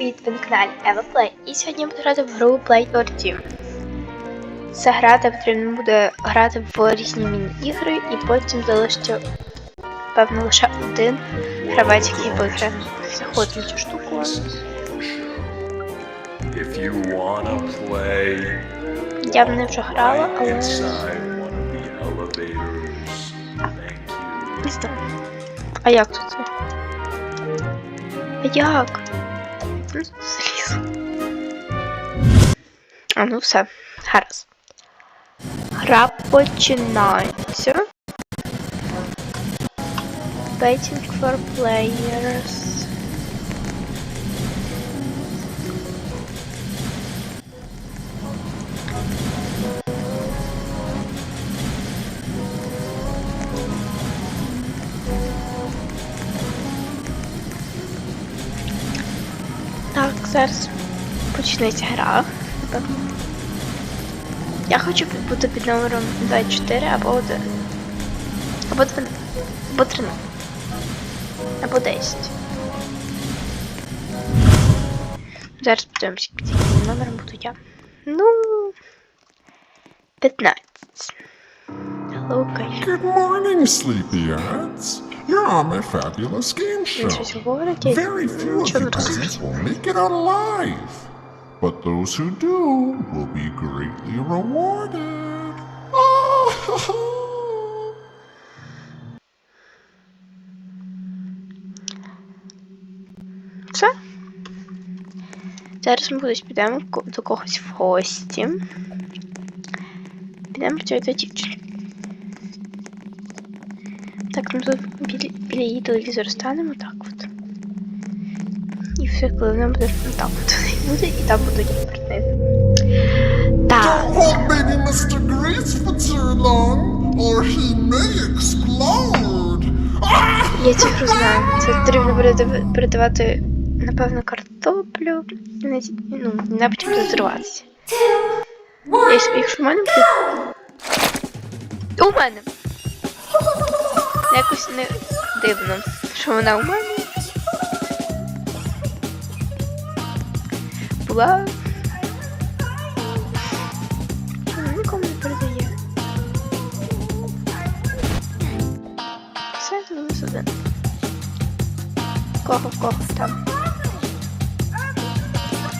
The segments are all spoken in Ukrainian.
Привіт, ви на каналі Everplay. І сьогодні я буду грати в гру Play Your Team. Це грати потрібно буде грати в різні міні-ігри і потім залишиться, певно, лише один гравець, який виграє. Заходимо цю штуку. Я в неї вже грала, але не знаю. А як тут це? А як? Ну, Заліз. А ну все, гаразд. Гра починається. Waiting for players. Зараз почнеться гра. Я хочу бути під номером 24 або 1. Або 12. Або 13. Або 10. Зараз подивимося, під яким номером буду я. Ну. 15. Hello, Кай. Good morning, sleepyheads. You're on my fabulous game Він show. щось говорить, я Very few of нічого you не розумію. peasants will make it out alive. But those who do will be greatly rewarded. Ah, Все. Зараз ми кудись підемо ко- до когось в гості. Підемо до цієї дівчини. Так, ну тут біля, її телевізору станемо так от. І все, коли вона буде ну, так от буде, і там будуть партнери. Так, Don't baby Mr. Grace for too long, or he may explode. Ah! я цю гру знаю. Це потрібно передав- передавати, напевно, картоплю. Ну, не потім дозриватися. Якщо, якщо в мене буде. У мене! Якось не дивно, що вона у мене. Була. Вона Нікому не передає. Все, мінус один. Кого кого там?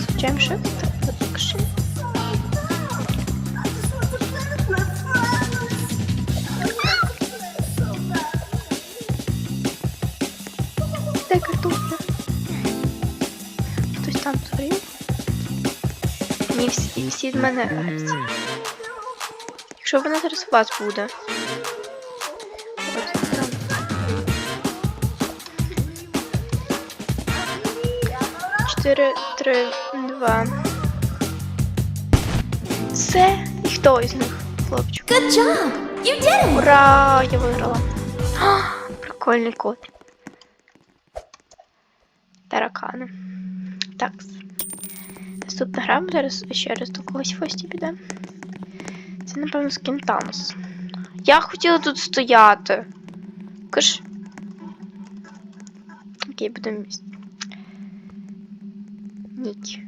Звичайно, що так, так, Ні, всі, всі від мене гравці. Якщо вона зараз у вас буде. От там. Чотири, три, два. Це і хто із них, хлопчик? Good job! You did it! Ура! Я виграла. А, прикольний кот. Таракани. Так. Наступна гра зараз ще раз до когось в гості піде. Це, напевно, скін Танос. Я хотіла тут стояти. Киш. Окей, будемо місць. Ніч.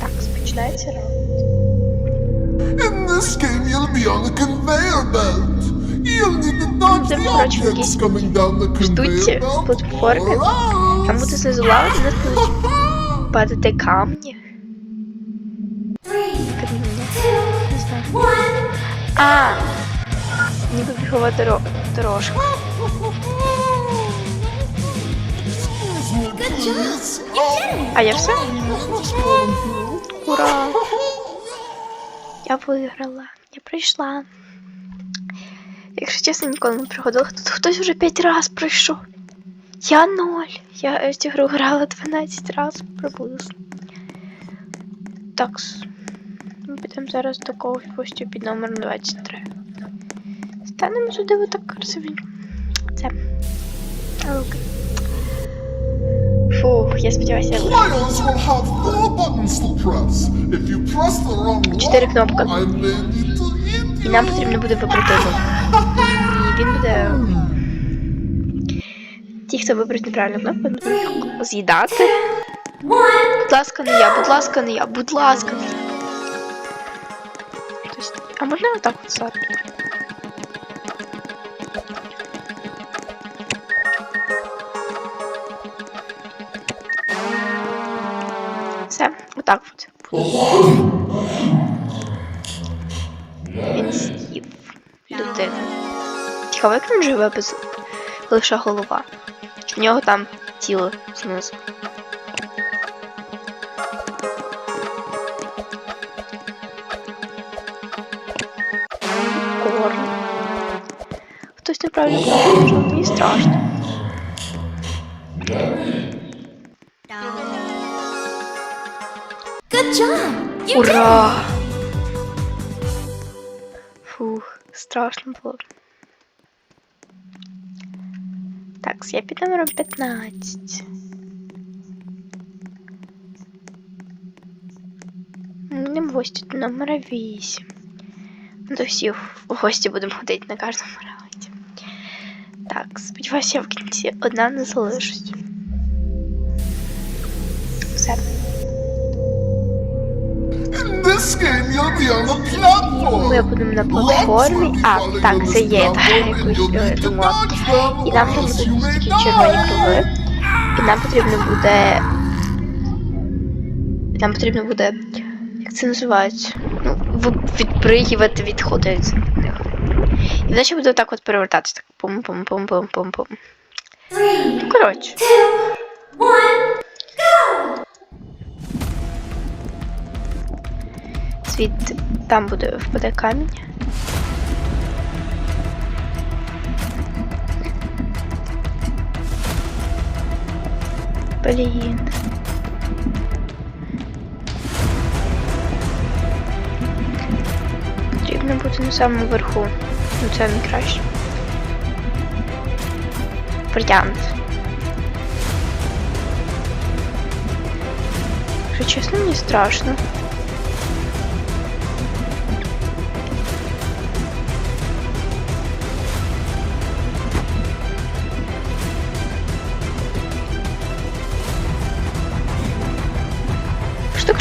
Так, починається раунд. In this game, you'll be on a conveyor belt. You'll need to dodge the objects coming down the conveyor belt. в платформі. Там буде знизу лава, де будуть падати камні. Каміння. Не знаю. А! Ніби бігова доро... дорожка. А я все? Ура! Я виграла. Я прийшла. Якщо чесно, ніколи не приходила. Тут хтось вже 5 разів пройшов. Я ноль. Я цю гру грала 12 разів приблизно. Так. Ми підемо зараз до когось в гостю під номером 23. Станемо сюди ви так красивенько. Це. Окей. Фух, я сподіваюся, я Чотири кнопки. І нам потрібно буде вибрати. І він буде. Ті, хто виберуть неправильну кнопку, з'їдати. Будь ласка, не я, будь ласка, не я, будь ласка. не я. А можна отак от стати? Все, отак от. Він з'їв людину. Цікаво, як він живе без лише голова. В нього там тіло знизу? Корм. Хтось неправильно сказав, мені страшно. Ура! Фух, страшно було. Так, я під номером 15. Будемо до номера 8. До всіх в гості будемо ходити на кожному раунді. Так, сподіваюся, я в кінці одна не залишусь. This game, you'll be on a platform. Ми будемо на платформі. А, так, це є та якусь е. І нам там будуть такі червоні круги. І нам потрібно буде. Нам потрібно буде. Як це називається? Ну, в- відпригувати, відходити з них. І наче буде так от перевертатися. Так пум-пум-пум-пум-пум-пум. Ну, коротше. two, one, go. Звідти там буде впаде камінь. Блін. Потрібно бути на самому верху. Ну це найкраще. Притягнути. Якщо чесно, мені страшно.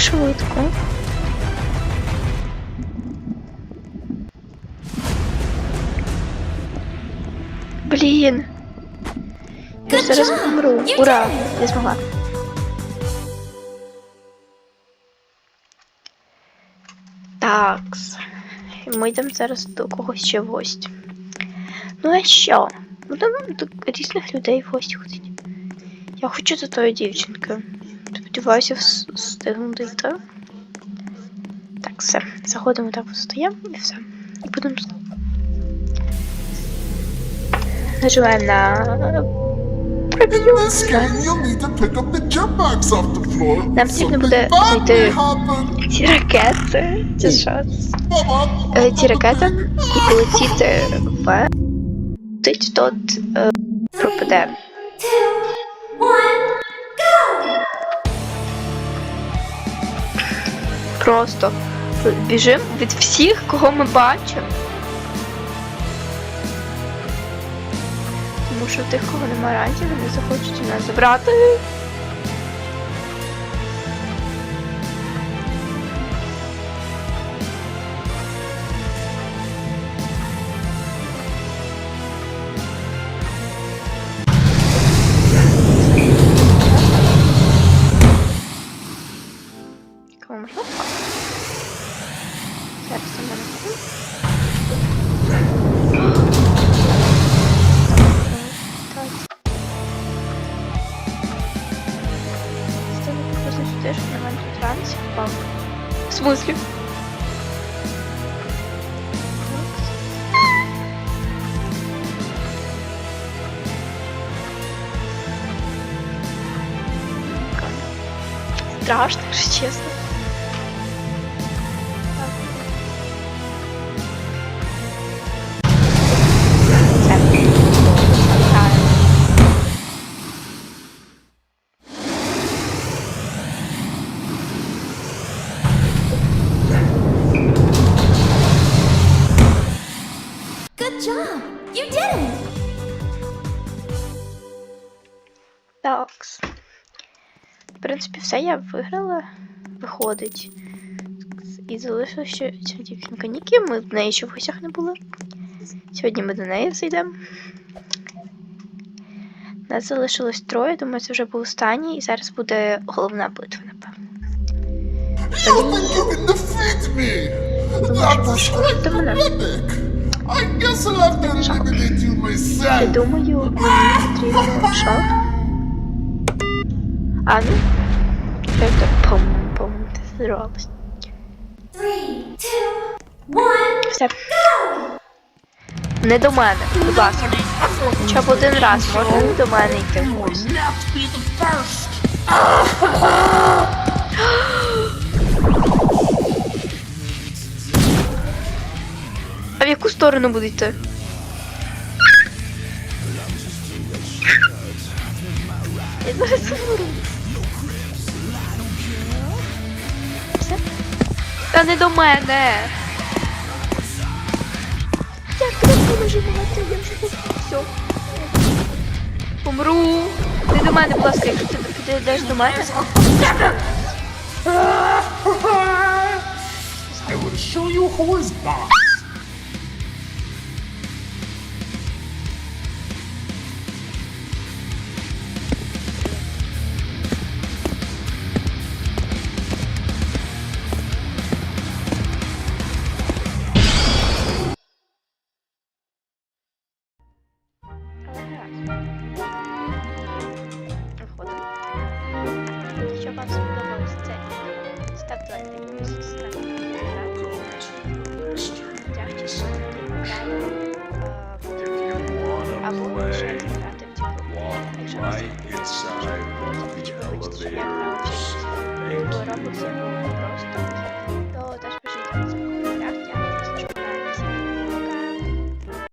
Швидко? Блін. Я зараз помру. Ура! Я змогла. Так. Ми йдемо зараз до когось ще в гості. Ну а що? Будемо до різних людей в гості ходити. Я хочу до тої дівчинки. Сподіваюся, вс- встигну дійти. Так, все. Заходимо так стоїмо і все. І будемо. с- на. Нам потрібно буде знайти ці ракети. Це що? Е, Ці ракети і полетіти в Тить тот е, пропаде. Просто біжимо від всіх, кого ми бачимо. Тому що тих, кого немає ранців, вони захочуть у нас забрати. В смислі? Страшно, якщо чесно. Good job. You did it. В принципі, все я виграла. Виходить. І залишилося ще ця дівчинка Нікі. Ми в неї ще в гостях не були. Сьогодні ми до неї зайдемо. Нас залишилось троє, думаю, це вже був останній, і зараз буде головна битва, напевно. You think I guess I'll have to eliminate you Я myself. думаю, мені потрібно що? А ну. Як це зробилось. Three, two, one, Все, не до мене, будь ласка. Хоча б один раз можна не до мене йти. Яку сторону буде йти? Я зараз умру. Все? Та не до мене. Як треба нажимати? Я вже все. Помру. Не до мене, будь ласка, якщо ти підійдеш до мене. I will show you who is boss.